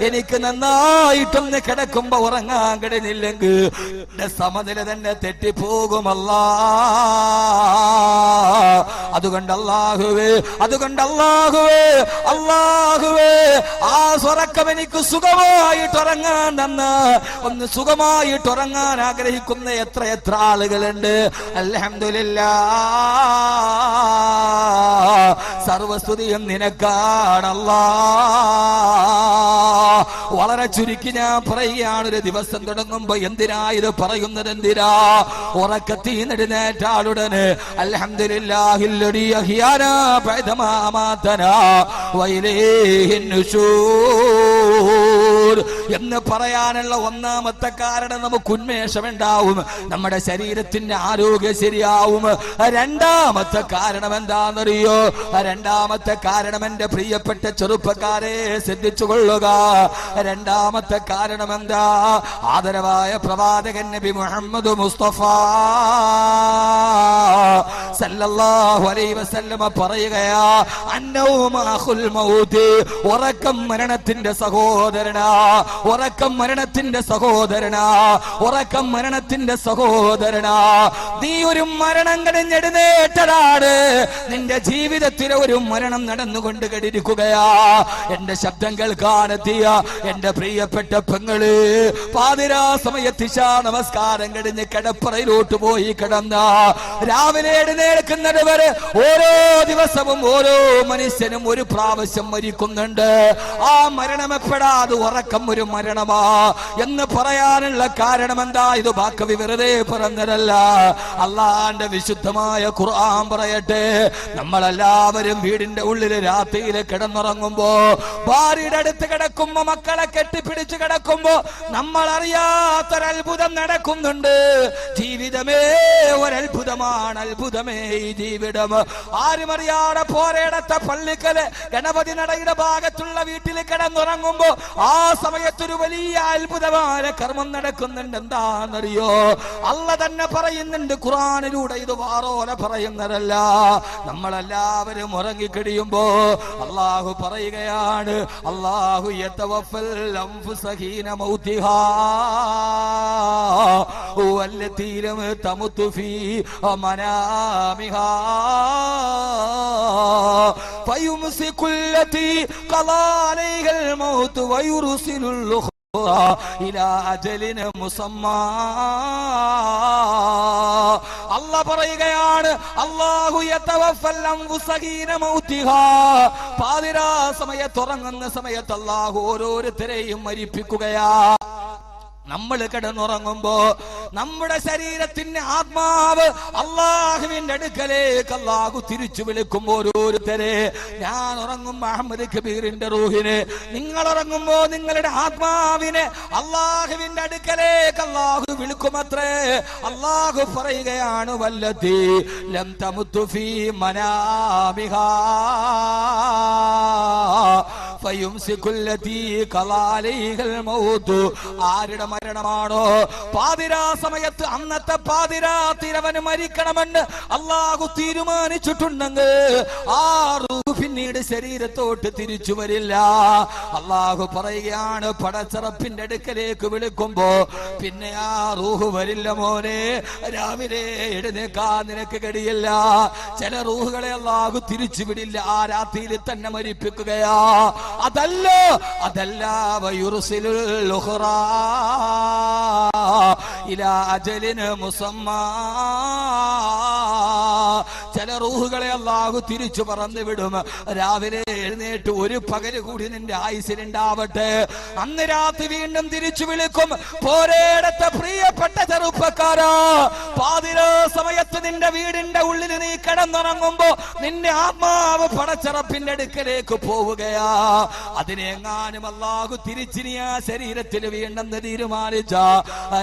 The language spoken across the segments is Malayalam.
എനിക്ക് നന്നായിട്ടൊന്ന് കിടക്കുമ്പോ ഉറങ്ങാൻ കഴിഞ്ഞില്ലെങ്കിൽ എന്റെ സമനില തന്നെ തെറ്റിപ്പോകുമല്ല. അതുകൊണ്ട് അല്ലാഹുവേ അതുകൊണ്ട് അല്ലാഹുവേ അല്ലാഹുവേ ആ സ്വറക്കം എനിക്ക് സുഖമായിട്ട് ഉറങ്ങാൻ തന്ന് ഒന്ന് സുഖമായിട്ട് ഉറങ്ങാൻ ആഗ്രഹിക്കുന്ന എത്ര എത്ര ആളുകളുണ്ട്. അൽഹംദുലില്ലാ. സർവസ്തുതിയും നിനക്കാണല്ലാ. 아, വളരെ ചുരുക്കി ഞാൻ പറയുകയാണ്. ഒരു ദിവസം തുടങ്ങുമ്പോ എന്തിനാ ഇത് പറയുന്നത് എന്തിനാ? ഉറക്കത്തി എന്ന് പറയാനുള്ള ഒന്നാമത്തെ കാരണം നമുക്ക് ഉന്മേഷം ഉണ്ടാവും. നമ്മുടെ ശരീരത്തിന്റെ ആരോഗ്യം ശരിയാവും. രണ്ടാമത്തെ കാരണം എന്താണെന്നറിയോ? രണ്ടാമത്തെ കാരണം എന്റെ പ്രിയപ്പെട്ട ചെറുപ്പക്കാരെ ശ്രദ്ധിച്ചു കൊള്ളുക രണ്ടാമത്തെ കാരണം എന്താ ആദരവായ പ്രവാചകൻ നബി മുഹമ്മദ് മുസ്തഫ സല്ലല്ലാഹു അലൈഹി വസല്ലമ പറയുകയാ അന്നവും അഖുൽ മൗത് ഉറക്കം മരണത്തിന്റെ സഹോദരനാ ഉറക്കം മരണത്തിന്റെ സഹോദരനാ ഉറക്കം മരണത്തിന്റെ സഹോദരനാ. നീ ഒരു മരണം കടിഞ്ഞെടുന്നേറ്റതാണ് നിന്റെ ജീവിതത്തിലെ ഒരു മരണം നടന്നുകൊണ്ട് കടിരിക്കുകയാ എന്റെ ശബ്ദങ്ങൾ കേൾക്കാനെത്തിയ എന്റെ പ്രിയപ്പെട്ട പെങ്ങൾ പാതിരാ സമയത്ത് നമസ്കാരം കഴിഞ്ഞ് കിടപ്പറയിലോട്ട് പോയി കിടന്ന. രാവിലെ എഴുന്നേൽക്കുന്നത് വരെ ഓരോ ദിവസവും ഓരോ മനുഷ്യനും ഒരു പ്രാവശ്യം മരിക്കുന്നുണ്ട്. ആ മരണമെപ്പെടാതെ ഉറക്കം ഒരു മരണമാ? എന്ന് പറയാനുള്ള കാരണം എന്താ? ഇത് ബാക്കവി വെറുതെ പറഞ്ഞതല്ല. അള്ളാന്റെ വിശുദ്ധമായ ഖുർആൻ പറയട്ടെ. നമ്മളെല്ലാവരും വീടിന്റെ ഉള്ളിൽ രാത്രിയിൽ കിടന്നുറങ്ങുമ്പോ ഭാര്യയുടെ അടുത്ത് കിടക്കുമ്പോ മക്കളെ കെട്ടിപ്പിടിച്ച് കിടക്കുമ്പോ നമ്മൾ അറിയാത്തൊരത്ഭുതം നടക്കുന്നുണ്ട്. ജീവിതമേ ഒരത്ഭുതമാണ് അത്ഭുതമേ ഈ ജീവിതം. ആരും അറിയാതെ പോരേടത്തെ പള്ളിക്കൽ ഗണപതി നടയുടെ ഭാഗത്തുള്ള വീട്ടിൽ കിടന്നുറങ്ങുമ്പോ ആ സമയത്തൊരു വലിയ അത്ഭുതമായ കർമ്മം നടക്കുന്നുണ്ട്. എന്താണെന്നറിയോ? അല്ല തന്നെ പറയുന്നുണ്ട് ഖുറാനിലൂടെ ഇത് വാറോല പറയുന്നതല്ല. നമ്മളെല്ലാവരും ഉറങ്ങിക്കഴിയുമ്പോ അള്ളാഹു പറയുകയാണ് അള്ളാഹു والأنفس حين موتها والتي لم تمت في منامها فيمسك التي قضى عليها الموت ويرسل الأخرى إلى أجل مسمى പറയുകയാണ് മൗതിഹാ പാതിരാ സമയത്ത് ഉറങ്ങുന്ന സമയത്ത് അള്ളാഹു ഓരോരുത്തരെയും മരിപ്പിക്കുകയാ. നമ്മൾ കിടന്നുറങ്ങുമ്പോ നമ്മുടെ ശരീരത്തിന്റെ ആത്മാവ് അള്ളാഹുവിന്റെ അടുക്കലേക്ക് അള്ളാഹു തിരിച്ചു വിളിക്കും ഓരോരുത്തരെ ഞാൻ ഉറങ്ങും അഹമ്മദ് കബീറിന്റെ റൂഹിന്. നിങ്ങൾ ഉറങ്ങുമ്പോ നിങ്ങളുടെ ആത്മാവിനെ അള്ളാഹുവിന്റെ അടുക്കലേക്ക് അള്ളാഹു വിളിക്കുമത്രേ. അള്ളാഹു പറയുകയാണ് വല്ലത്തി ലം തമുത്തു ഫീ മനാമിഹാ. ആരുടെ മരണമാണോ? പാതിരാ സമയത്ത് അന്നത്തെ പാതിരാ തിരവന് മരിക്കണമെന്ന് അള്ളാഹു തീരുമാനിച്ചിട്ടുണ്ടെങ്കിൽ ആ റൂഹ് പിന്നീട് ശരീരത്തോട്ട് തിരിച്ചു വരില്ല. അള്ളാഹു പറയുകയാണ് പടച്ചറപ്പിന്റെ അടുക്കലേക്ക് വിളിക്കുമ്പോ പിന്നെ ആ റൂഹ് വരില്ല മോനെ രാവിലെ എഴുന്നേക്കാൻ നിനക്ക് കഴിയില്ല ചില റൂഹുകളെ അള്ളാഹു തിരിച്ചു വിടില്ല. ആ രാത്രിയിൽ തന്നെ മരിപ്പിക്കുകയാ. അതല്ല അതല്ല ഇലാ അജലിന് മുസമ്മാ. ചില റൂഹുകളെ അള്ളാഹു തിരിച്ചു പറന്നു വിടും. രാവിലെ എഴുന്നേറ്റ് ഒരു പകൽ കൂടി നിന്റെ ആയുസിലുണ്ടാവട്ടെ അന്ന് രാത്രി വീണ്ടും തിരിച്ചു വിളിക്കും. പോരേടത്ത പ്രിയപ്പെട്ട ചെറുപ്പക്കാരാ പാതിരാ സമയത്ത് നിന്റെ വീടിന്റെ ഉള്ളിൽ നീ കിടന്നുറങ്ങുമ്പോ നിന്റെ ആത്മാവ് പടച്ചറപ്പിന്റെ അടുക്കലേക്ക് പോവുകയാ. അതിനെങ്ങാനും അള്ളാഹു തിരിച്ചിനി ആ ശരീരത്തിൽ വീണ്ടെന്ന് തീരുമാനിച്ച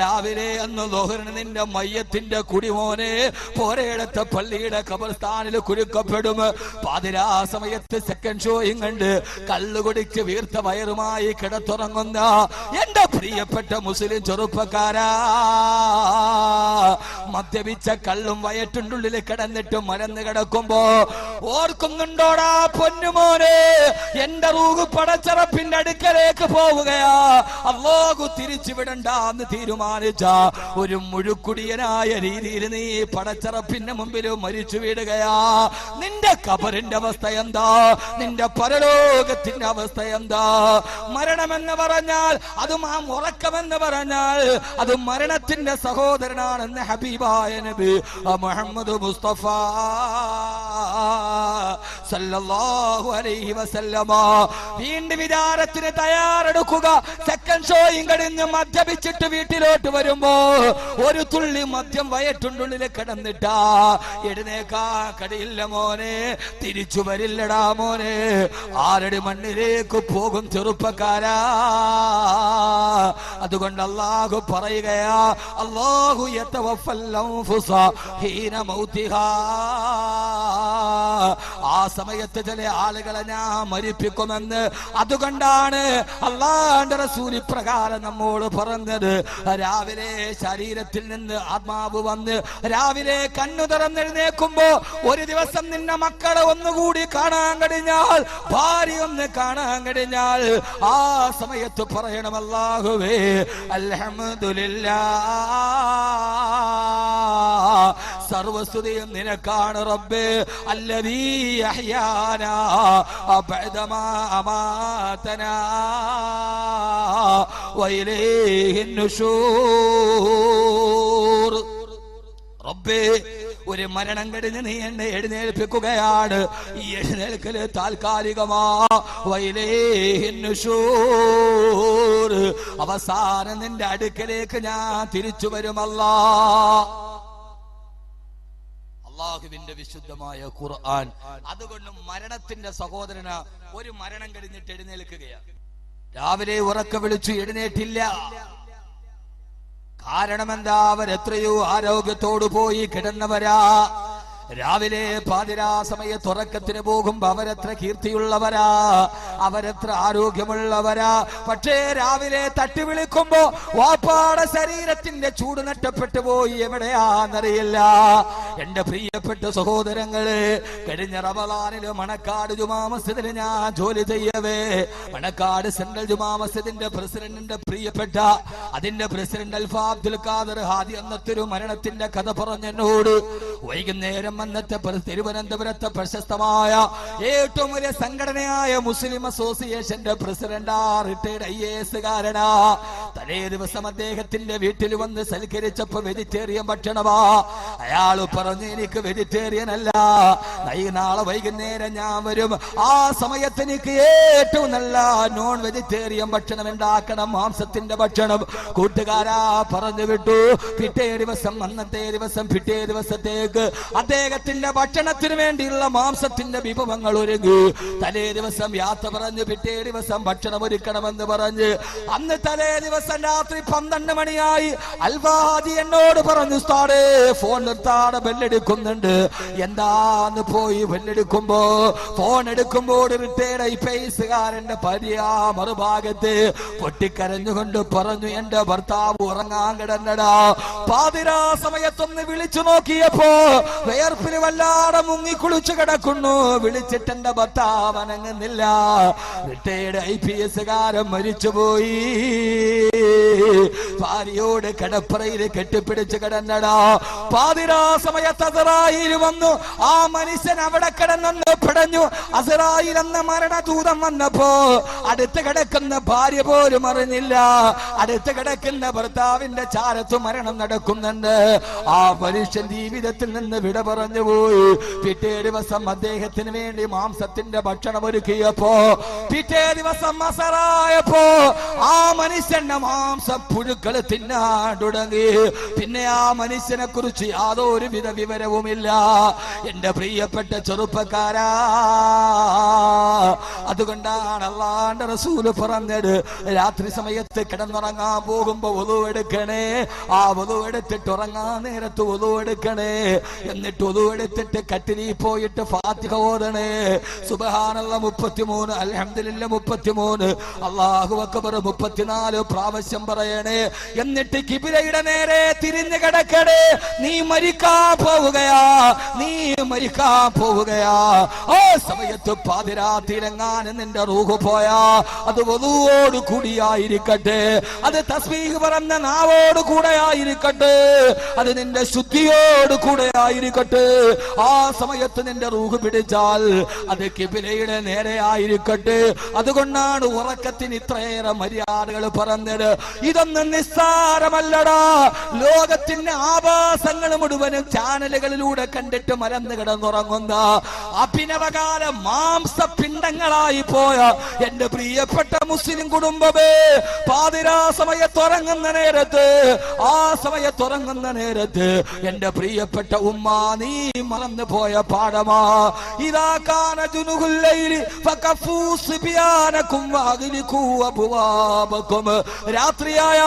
രാവിലെ അന്ന് ലോഹരൻ നിന്റെ മയ്യത്തിന്റെ കുടിമോനെ പോരേടത്തെ പള്ളിയുടെ കബർ ഖബർസ്ഥാനിൽ കുരുക്കപ്പെടും. പാതിരാ സമയത്ത് സെക്കൻഡ് ഷോയും കണ്ട് കള്ളു കുടിച്ച് വീർത്ത വയറുമായി കിടത്തുറങ്ങുന്ന എന്റെ പ്രിയപ്പെട്ട മുസ്ലിം ചെറുപ്പക്കാരാ. മദ്യപിച്ച കള്ളും വയറ്റുണ്ടുള്ളിൽ കിടന്നിട്ട് മരന്ന് കിടക്കുമ്പോ ഓർക്കുന്നുണ്ടോടാ പൊന്നുമോനെ? എന്റെ റൂഹ് പടച്ചറപ്പിന്റെ അടുക്കലേക്ക് പോവുകയാ. അള്ളാഹു തിരിച്ചു വിടണ്ടെന്ന് തീരുമാനിച്ച ഒരു മുഴുക്കുടിയനായ രീതിയിൽ നീ പടച്ചറപ്പിന്റെ മുമ്പിൽ മരിച്ചു വീടുകയാ. നിന്റെ കബറിന്റെ അവസ്ഥ എന്താ? നിന്റെ പരലോകത്തിന്റെ അവസ്ഥ എന്താ? മരണമെന്ന് പറഞ്ഞാൽ അതും ആ ഉറക്കമെന്ന് പറഞ്ഞാൽ അത് മരണത്തിന്റെ സഹോദരനാണെന്ന് ഹബീബായ നബി മുഹമ്മദ് മുസ്തഫ സല്ലല്ലാഹു അലൈഹി വസല്ലമ. വീണ്ടും വിചാരത്തിന് തയ്യാറെടുക്കുക? സെക്കൻഡ് ഷോയും കഴിഞ്ഞ് മദ്യപിച്ചിട്ട് വീട്ടിലോട്ട് വരുമ്പോ ഒരു തുള്ളി മദ്യം വയറ്റുണ്ടുള്ളിൽ കിടന്നിട്ടാ എഴുന്നേക്കാ കടിയില്ല മോനെ തിരിച്ചു വരില്ലടാ മോനെ. ആരടി മണ്ണിലേക്ക് പോകും ചെറുപ്പക്കാരാ. അതുകൊണ്ട് അള്ളാഹു പറയുകയാ അള്ളാഹു ആ സമയത്ത് ചില ആളുകളെ ഞാൻ മരിപ്പിക്കുമെന്ന് അതുകൊണ്ടാണ് അള്ളാന്റെ റസൂൽ പ്രകാരം നമ്മോട് പറഞ്ഞത്. രാവിലെ ശരീരത്തിൽ നിന്ന് ആത്മാവ് വന്ന് രാവിലെ കണ്ണു തുറന്നെഴുന്നേക്കുമ്പോ ഒരു ദിവസം നിന്നെ മക്കളെ ഒന്നുകൂടി കാണാൻ കഴിഞ്ഞാൽ ഭാര്യ ഒന്ന് കാണാൻ കഴിഞ്ഞാൽ ആ സമയത്ത് പറയണം അല്ലാഹുവേ അൽഹംദുലില്ലാ സർവസ്തുതിയും നിനക്കാണ് റബ്ബേ നുശൂർ റബ്ബേ ഒരു മരണം കഴിഞ്ഞ് നീ എന്നെ എഴുന്നേൽപ്പിക്കുകയാണ്. ഈ എഴുന്നേൽക്കൽ താൽക്കാലികമാ. അവസാനം നിന്റെ അടുക്കലേക്ക് ഞാൻ തിരിച്ചു വരുമല്ല. അള്ളാഹുവിന്റെ വിശുദ്ധമായ ഖുർആൻ. അതുകൊണ്ട് മരണത്തിന്റെ സഹോദരന് ഒരു മരണം കഴിഞ്ഞിട്ട് എഴുന്നേൽക്കുകയാണ്. രാവിലെ ഉറക്ക വിളിച്ചു എഴുന്നേറ്റില്ല. കാരണം എന്താ അവരെത്രയോ ആരോഗ്യത്തോടു പോയി കിടന്നവരാ. രാവിലെ പാതിരാ സമയത്ത് ഉറക്കത്തിന് പോകുമ്പോ അവരെത്ര കീർത്തിയുള്ളവരാ. അവരെത്ര ആരോഗ്യമുള്ളവരാ. പക്ഷേ രാവിലെ തട്ടി വിളിക്കുമ്പോ വാപ്പാടെ ശരീരത്തിന്റെ ചൂട് നഷ്ടപ്പെട്ടു പോയി. എവിടെയാന്നറിയില്ല എന്റെ പ്രിയപ്പെട്ട സഹോദരങ്ങളെ കഴിഞ്ഞ റമലാനിൽ മണക്കാട് ജുമാ മസ്ജിദിൽ ഞാൻ ജോലി ചെയ്യവേ. മണക്കാട് സെൻട്രൽ ജുമാ മസ്ജിദിന്റെ പ്രസിഡന്റിന്റെ പ്രിയപ്പെട്ട അതിന്റെ പ്രസിഡന്റ് അൽഫ അബ്ദുൽ ഖാദർ ഹാദി അന്നത്തൊരു മരണത്തിന്റെ കഥ പറഞ്ഞെന്നോട് വൈകുന്നേരം അന്നത്തെ പ്ര- തിരുവനന്തപുരത്തെ പ്രശസ്തമായ ഏറ്റവും വലിയ സംഘടനയായ മുസ്ലിം അസോസിയേഷന്റെ പ്രസിഡന്റാ റിട്ടയർഡ് ഐ എ എസ് കാരനാ തലേ ദിവസം അദ്ദേഹത്തിന്റെ വീട്ടിൽ വന്ന് സൽക്കരിച്ചപ്പോ വെജിറ്റേറിയൻ ഭക്ഷണമാ. അയാൾ പറഞ്ഞു എനിക്ക് വെജിറ്റേറിയൻ അല്ല. നാളെ വൈകുന്നേരം ഞാൻ വരും. ആ സമയത്ത് എനിക്ക് ഏറ്റവും നല്ല നോൺ വെജിറ്റേറിയൻ ഭക്ഷണം ഉണ്ടാക്കണം. മാംസത്തിന്റെ ഭക്ഷണം. കൂട്ടുകാരാ പറഞ്ഞു വിട്ടു. പിറ്റേ ദിവസം അന്നത്തെ ദിവസം പിറ്റേ ദിവസത്തേക്ക് അദ്ദേഹത്തിന്റെ ഭക്ഷണത്തിന് വേണ്ടിയുള്ള മാംസത്തിന്റെ വിഭവങ്ങൾ ഒരുങ്ങി. തലേ ദിവസം യാത്ര പറഞ്ഞ് പിറ്റേ ദിവസം ഭക്ഷണം ഒരുക്കണമെന്ന് പറഞ്ഞ്. അന്ന് തലേ ദിവസം രാത്രി പന്ത്രണ്ട് മണിയായി അൽവാദി എന്നോട് പറഞ്ഞു സ്ഥാടേ ഫോൺ നിർത്താതെ ബെല്ലെടുക്കുന്നുണ്ട്. എന്താന്ന് പോയി ബെല്ലെടുക്കുമ്പോ? ഫോൺ എടുക്കുമ്പോൾ റിട്ടയർഡ് ഐ പേസുകാരന്റെ പരിയാ മറുഭാഗത്ത് പൊട്ടിക്കരഞ്ഞുകൊണ്ട് പറഞ്ഞു എന്റെ ഭർത്താവ് ഉറങ്ങാൻ കിടന്നടാ. പാതിരാ സമയത്തൊന്ന് വിളിച്ചു നോക്കിയപ്പോ വേർപ്പിന് വല്ലാതെ മുങ്ങി കുളിച്ചു കിടക്കുന്നു. വിളിച്ചിട്ട് എന്റെ ഭർത്താവ് അനങ്ങുന്നില്ല. റിട്ടയർഡ് ഐ പി എസ് കാരൻ മരിച്ചുപോയി. ഭാര്യയോട് കടപ്പറയിൽ കെട്ടിപ്പിടിച്ച് കിടന്നടാ. പാതിരാ സമയത്ത് അസറായിൽ വന്നു. ആ മനുഷ്യൻ അവിടെ കിടന്നു പിടഞ്ഞു അസറായിൽ എന്ന മരണദൂതം വന്നപ്പോ അടുത്ത് കിടക്കുന്ന ഭാര്യ പോലും അറിഞ്ഞില്ല. അടുത്ത് കിടക്കുന്ന ഭർത്താവിന്റെ ചാരത്ത് മരണം നടക്കുന്നുണ്ട്. ആ മനുഷ്യൻ ജീവിതത്തിൽ നിന്ന് വിട പറഞ്ഞു പോയി. പിറ്റേ ദിവസം അദ്ദേഹത്തിന് വേണ്ടി മാംസത്തിന്റെ ഭക്ഷണം ഒരുക്കിയപ്പോ പിറ്റേ ദിവസം അസറായപ്പോ ആ മനുഷ്യന്റെ മാംസം പുഴുക്കൾ തിന്നാൻ തുടങ്ങി. പിന്നെ ആ മനുഷ്യനെ കുറിച്ച് യാതൊരു വിധ വിവരവുമില്ല. എന്റെ പ്രിയപ്പെട്ട ചെറുപ്പക്കാരാ അതുകൊണ്ടാണ് അള്ളാന്റെ റസൂൽ പറഞ്ഞത് രാത്രി സമയത്ത് കിടന്നുറങ്ങാൻ പോകുമ്പോ ഒതു എടുക്കണേ. ആ ഒതു എടുത്തിട്ട് ഉറങ്ങാൻ നേരത്ത് ഒതു എടുക്കണേ. എന്നിട്ട് ഒതു എടുത്തിട്ട് കട്ടിലി പോയിട്ട് ഫാത്തിഹ ഓതണേ. സുബഹാനുള്ള മുപ്പത്തിമൂന്ന് അലഹമില്ല മുപ്പത്തിമൂന്ന് അള്ളാഹു അക്ബർ മുപ്പത്തിനാല് പ്രാവശ്യം പറയണേ. എന്നിട്ട് കിബിലയുടെ നേരെ തിരിഞ്ഞു കിടക്കണേ. നീ മരിക്കാൻ പോവുകയാ നീ മരിക്കാൻ പോവുകയാ. ആ സമയത്ത് പാതിരാത്തിലെങ്ങാനും നിന്റെ റൂഹ് പോയാ അത് വധുവോട് കൂടിയായിരിക്കട്ടെ. അത് തസ്ബീഹ് പറഞ്ഞ നാവോട് കൂടെ ആയിരിക്കട്ടെ അത് നിന്റെ ശുദ്ധിയോട് കൂടെ ആയിരിക്കട്ടെ ആ സമയത്ത് നിന്റെ റൂഹ് പിടിച്ചാൽ അത് കിബിലയുടെ നേരെ ആയിരിക്കട്ടെ. അതുകൊണ്ടാണ് ഉറക്കത്തിന് ഇത്രയേറെ മര്യാദകൾ പറഞ്ഞത്. ഇതൊന്നും നിസ്സാരമല്ലടാ. ലോകത്തിന്റെ ആഭാസങ്ങൾ മുഴുവനും ചാനലുകളിലൂടെ കണ്ടിട്ട് മലന്ന് കിടന്നുറങ്ങുന്ന അഭിനവകാല മാംസപിണ്ഡങ്ങളായി പോയ എന്റെ പ്രിയപ്പെട്ട മുസ്ലിം കുടുംബമേ പാതിരാ സമയത്തുറങ്ങുന്ന നേരത്ത് ആ സമയത്തുറങ്ങുന്ന നേരത്ത് എന്റെ പ്രിയപ്പെട്ട ഉമ്മ നീ മറന്നു പോയ പാഠമാ. ഇതാ കാന രാത്രിയായ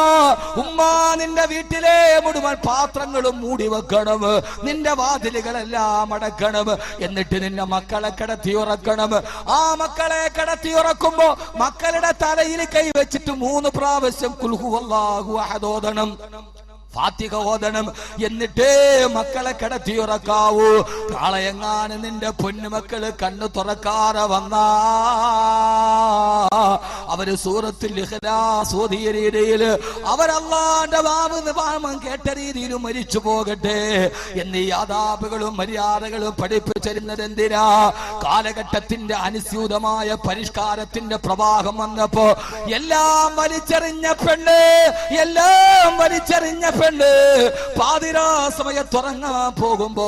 ഉമ്മ നിന്റെ വീട്ടിലെ മുഴുവൻ പാത്രങ്ങളും മൂടി വെക്കണം. നിന്റെ വാതിലുകളെല്ലാം അടക്കണം. എന്നിട്ട് നിന്റെ മക്കളെ കിടത്തി ഉറക്കണം. ആ മക്കളെ കടത്തി ഉറക്കുമ്പോ മക്കളുടെ തലയിൽ കൈവച്ചിട്ട് മൂന്ന് പ്രാവശ്യം കുൽഹു അള്ളാഹു അഹദോദണം ഫാത്തിക ഓതണം എന്നിട്ടേ മക്കളെ കിടത്തി ഉറക്കാവൂ നാളെയെങ്ങാനും നിന്റെ പൊന്നുമക്കൾ കണ്ണു തുറക്കാതെ വന്നാ. അവർ സൂറത്തിൽ സൂതിയ രീതിയിൽ അവരല്ലാന്റെ വാവ് നിവാമം കേട്ട രീതിയിൽ മരിച്ചു പോകട്ടെ. എന്നീ യാദാബുകളും മര്യാദകളും പഠിപ്പിച്ചിരുന്നത് എന്തിനാ? കാലഘട്ടത്തിന്റെ അനുസ്യൂതമായ പരിഷ്കാരത്തിന്റെ പ്രവാഹം വന്നപ്പോ എല്ലാം വലിച്ചെറിഞ്ഞ പെണ്ണ് എല്ലാം വലിച്ചെറിഞ്ഞ പെണ്ണ് പാതിരാ സമയത്തുറങ്ങാൻ പോകുമ്പോ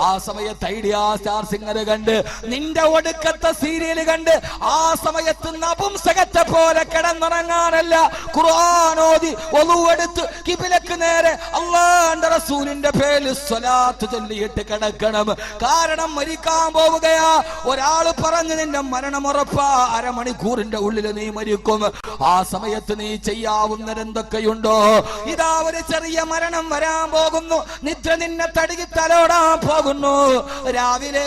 ആ സമയത്ത് ഐഡിയ സ്റ്റാർ സിംഗർ കണ്ട് നിന്റെ ഒടുക്കത്തെ സീരിയൽ കണ്ട് ആ സമയത്ത് നപുംസകത്തെ പോലെ കിടന്നുറങ്ങാനല്ല. ഖുർആാനോതി ഒതുവെടുത്ത് കിബിലക്ക് നേരെ അള്ളാന്റെ റസൂലിന്റെ പേരിൽ സ്വലാത്ത് ചൊല്ലിയിട്ട് കിടക്കണം. കാരണം മരിക്കാൻ പോവുകയാ. ഒരാൾ പറഞ്ഞു നിന്റെ മരണം ഉറപ്പാ. അരമണിക്കൂറിന്റെ ഉള്ളിൽ നീ മരിക്കും. ആ സമയത്ത് നീ ചെയ്യാവുന്ന എന്തൊക്കെയുണ്ടോ ഇതാ ഒരു ചെറിയ മരണം വരാൻ പോകുന്നു. നിദ്ര നിന്നെ തടുകി തലോടാൻ പോകുന്നു രാവിലെ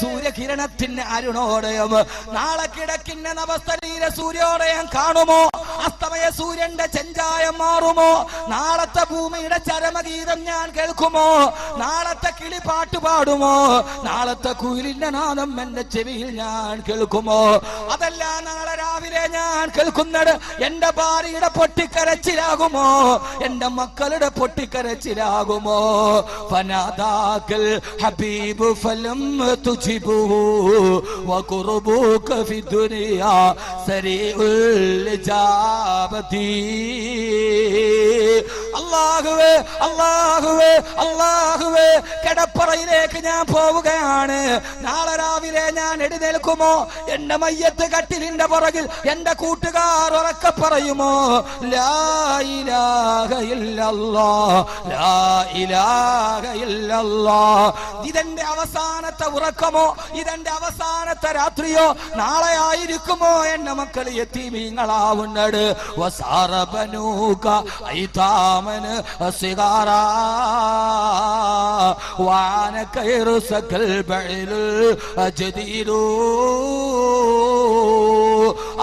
സൂര്യകിരണത്തിന് അരുണോടയം നാളെ കിടക്കിന്റെ നവസ്ഥ സൂര്യോദയം കാണുമോ? അസ്തമയ സൂര്യന്റെ ചെഞ്ചായം മാറുമോ? നാളത്തെ ഭൂമിയുടെ ചരമഗീതം ഞാൻ കേൾക്കുമോ? നാളത്തെ കിളി പാട്ട് പാടുമോ? നാളത്തെ കുയിലിന്റെ നാദം എന്റെ ചെവിയിൽ ഞാൻ കേൾക്കുമോ? അതല്ല നാളെ രാവിലെ ഞാൻ കേൾക്കുന്നത് എന്റെ ഭാര്യയുടെ പൊട്ടിക്കരച്ചിലാകുമോ? എന്റെ മക്കളുടെ പൊട്ടിക്കരച്ചിലാകുമോ? ഫനാദാക്കൽ ഹബീബ് ഫലം തുജിബു ദുനിയ ഫി ദുനിയാ സരീഉൽ ഇജാബതി അള്ളാഹുവേ അള്ളാഹുവേ അള്ളാഹുവേ കിടപ്പറയിലേക്ക് ഞാൻ പോവുകയാണ്. ഞാൻ എഴുന്നേൽക്കുമോ? എന്റെ മയ്യത്ത് കട്ടിലിന്റെ പുറകിൽ എന്റെ കൂട്ടുകാർ ഉറക്കെ പറയുമോ? ഇതെന്റെ അവസാനത്തെ ഉറക്കമോ? ഇതെന്റെ അവസാനത്തെ രാത്രിയോ? നാളെ ആയിരിക്കുമോ? എന്റെ മക്കൾ എത്തിമീങ്ങളാവുന്നത് വസാറബനൂക ഐതാമന് സിഗാറാ. വാന ബഴിലു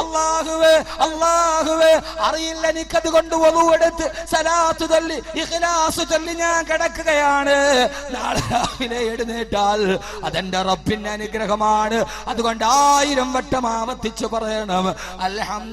അള്ളാഹുവേ അള്ളാഹുവേ അറിയില്ല എനിക്കത് കൊണ്ട് എടുത്ത് സലാത്ത് തല്ലി ഇഖ്ലാസ് തല്ലി ഞാൻ കിടക്കുകയാണ്. നാളെ രാവിലെ എഴുന്നേറ്റാൽ അതെന്റെ റബ്ബിന്റെ അനുഗ്രഹമാണ്. അതുകൊണ്ട് ആയിരം വട്ടം ആവർത്തിച്ചു പറയണം. അൽഹം